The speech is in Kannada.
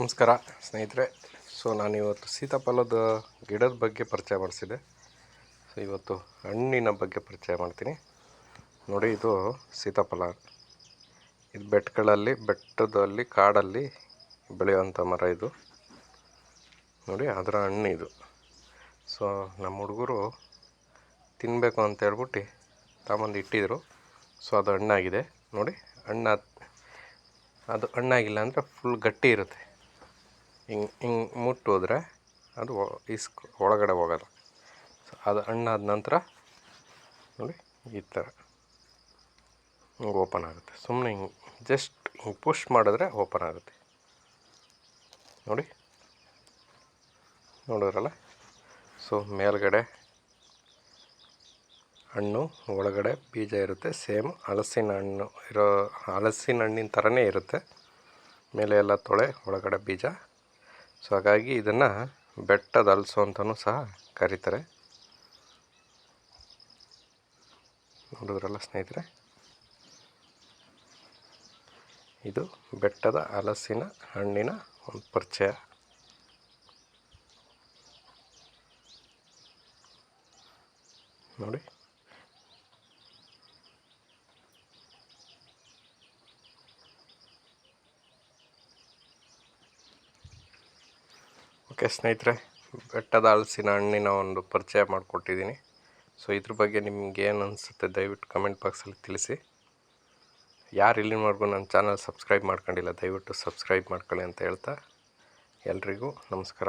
ನಮಸ್ಕಾರ, ಸ್ನೇಹಿತರೆ. ಸೊ ನಾನು ಇವತ್ತು ಸೀತಾಫಲದ ಗಿಡದ ಬಗ್ಗೆ ಪರಿಚಯ ಮಾಡಿಸಿದೆ. ಸೊ, ಇವತ್ತು ಹಣ್ಣಿನ ಬಗ್ಗೆ ಪರಿಚಯ ಮಾಡ್ತೀನಿ. ನೋಡಿ, ಇದು ಸೀತಾಫಲ. ಇದು ಬೆಟ್ಟಗಳಲ್ಲಿ, ಬೆಟ್ಟದಲ್ಲಿ, ಕಾಡಲ್ಲಿ ಬೆಳೆಯುವಂಥ ಮರ ಇದು. ನೋಡಿ, ಅದರ ಹಣ್ಣು ಇದು. ಸೊ, ನಮ್ಮ ಹುಡುಗರು ತಿನ್ನಬೇಕು ಅಂತ ಹೇಳ್ಬಿಟ್ಟು ತಗೊಂಬಂದು ಇಟ್ಟಿದ್ರು. ಸೊ, ಅದು ಹಣ್ಣಾಗಿದೆ. ನೋಡಿ, ಹಣ್ಣು, ಅದು ಹಣ್ಣಾಗಿಲ್ಲ ಅಂದರೆ ಫುಲ್ ಗಟ್ಟಿ ಇರುತ್ತೆ. ಹಿಂಗೆ ಹಿಂಗೆ ಮುಟ್ಟೋದ್ರೆ ಅದು ಇಸ್ಕ್, ಒಳಗಡೆ ಹೋಗಲ್ಲ. ಸೊ ಅದು ಹಣ್ಣಾದ ನಂತರ ನೋಡಿ ಈ ಥರ ಹಿಂಗೆ ಓಪನ್ ಆಗುತ್ತೆ. ಸುಮ್ಮನೆ ಹಿಂಗೆ, ಜಸ್ಟ್ ಹಿಂಗೆ ಪುಷ್ ಮಾಡಿದ್ರೆ ಓಪನ್ ಆಗುತ್ತೆ. ನೋಡಿ, ನೋಡಿದ್ರಲ್ಲ? ಸೊ ಮೇಲ್ಗಡೆ ಹಣ್ಣು, ಒಳಗಡೆ ಬೀಜ ಇರುತ್ತೆ. ಸೇಮ್ ಹಲಸಿನ ಹಣ್ಣು ಇರೋ, ಹಲಸಿನ ಹಣ್ಣಿನ ಥರನೇ ಇರುತ್ತೆ. ಮೇಲೆ ಎಲ್ಲ ತೊಳೆ, ಒಳಗಡೆ ಬೀಜ. ಸೊ ಹಾಗಾಗಿ ಇದನ್ನು ಬೆಟ್ಟದ ಹಲಸು ಅಂತಲೂ ಸಹ ಕರೀತಾರೆ. ನೋಡಿದ್ರಲ್ಲ ಸ್ನೇಹಿತರೆ? ಇದು ಬೆಟ್ಟದ ಹಲಸಿನ ಹಣ್ಣಿನ ಒಂದು ಪರಿಚಯ. ನೋಡಿ. ಓಕೆ ಸ್ನೇಹಿತರೆ, ಬೆಟ್ಟದ ಹಲಸಿನ ಹಣ್ಣಿನ ಒಂದು ಪರಿಚಯ ಮಾಡಿಕೊಟ್ಟಿದ್ದೀನಿ. ಸೊ ಇದ್ರ ಬಗ್ಗೆ ನಿಮ್ಗೆ ಏನು ಅನಿಸುತ್ತೆ ದಯವಿಟ್ಟು ಕಮೆಂಟ್ ಬಾಕ್ಸಲ್ಲಿ ತಿಳಿಸಿ. ಯಾರು ಇಲ್ಲಿನವರೆಗೂ ನನ್ನ ಚಾನಲ್ ಸಬ್ಸ್ಕ್ರೈಬ್ ಮಾಡ್ಕೊಂಡಿಲ್ಲ, ದಯವಿಟ್ಟು ಸಬ್ಸ್ಕ್ರೈಬ್ ಮಾಡ್ಕೊಳ್ಳಿ ಅಂತ ಹೇಳ್ತಾ ಎಲ್ರಿಗೂ ನಮಸ್ಕಾರ.